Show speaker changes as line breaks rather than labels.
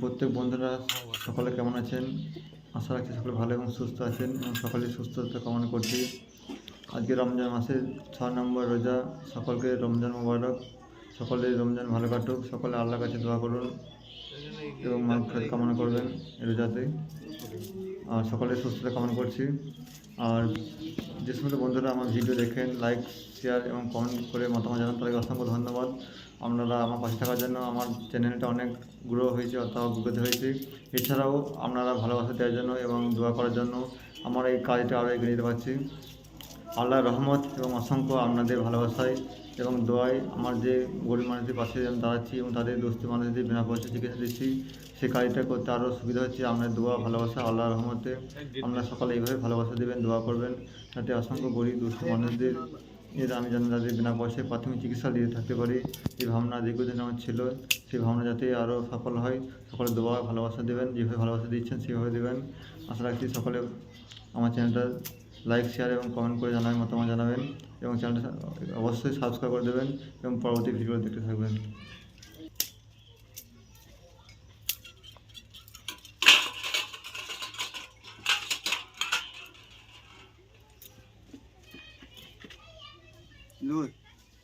প্রত্যেক বন্ধুরা সকলে কেমন আছেন? আশা রাখছি সকলে ভালো এবং সুস্থ আছেন এবং সকলে সুস্থতা কামনা করছি। আজকে রমজান মাসের ছ নম্বর রোজা। সকলকে রমজান মোবারক। সকলে রমজান ভালো কাটুক। সকলে আল্লাহ কাছে দোয়া করুন। এবং মাগফিরাত কামনা করবেন রোজাতে আর সকলের সুস্থতা কামনা করছি। আর যে সমস্ত বন্ধুরা আমার ভিডিও দেখেন লাইক শেয়ার এবং কমেন্ট করে মতামত জানান, তাদেরকে অসংখ্য ধন্যবাদ। আপনারা আমার পাশে থাকার জন্য আমার চ্যানেলটা অনেক গ্রো হয়েছে অথবা অভিজ্ঞতা হয়েছে। এছাড়াও আপনারা ভালোবাসা দেওয়ার জন্য এবং দোয়া করার জন্য আমার এই কাজটা আরও এগিয়ে নিতে পারছি। আল্লাহর রহমত এবং অসংখ্য আপনাদের ভালোবাসায় এবং দোয়ায় আমার যে গরিব মানুষদের পাশে আমি দাঁড়াচ্ছি এবং তাদের দোস্ত মানুষদের বিনা পয়সা চিকিৎসা দিচ্ছি সেই কাজটা করতে আরও সুবিধা হচ্ছে। আপনার দোয়া, ভালোবাসা আল্লাহ রহমতে আপনারা সকালে এইভাবে ভালোবাসা দেবেন, দোয়া করবেন। যাতে অসংখ্য গরিব দুস্থ মানুষদের এর আমি যেন তাদের বিনা পয়সায় প্রাথমিক চিকিৎসা দিয়ে থাকতে পারি। এই ভাবনা দীর্ঘদিন আমার ছিল সেই ভাবনা যাতে আরও সফল হয়। সকলে দোয়া, ভালোবাসা দেবেন, যেভাবে ভালোবাসা দিচ্ছেন, সেভাবে দেবেন। আশা রাখছি সকলে আমার চ্যানেলটা লাইক শেয়ার এবং কমেন্ট করে জানাবেন মতামত জানাবেন এবং চ্যানেলটা অবশ্যই সাবস্ক্রাইব করে দেবেন এবং পরবর্তী ভিডিও দেখতে থাকবেন।
নূর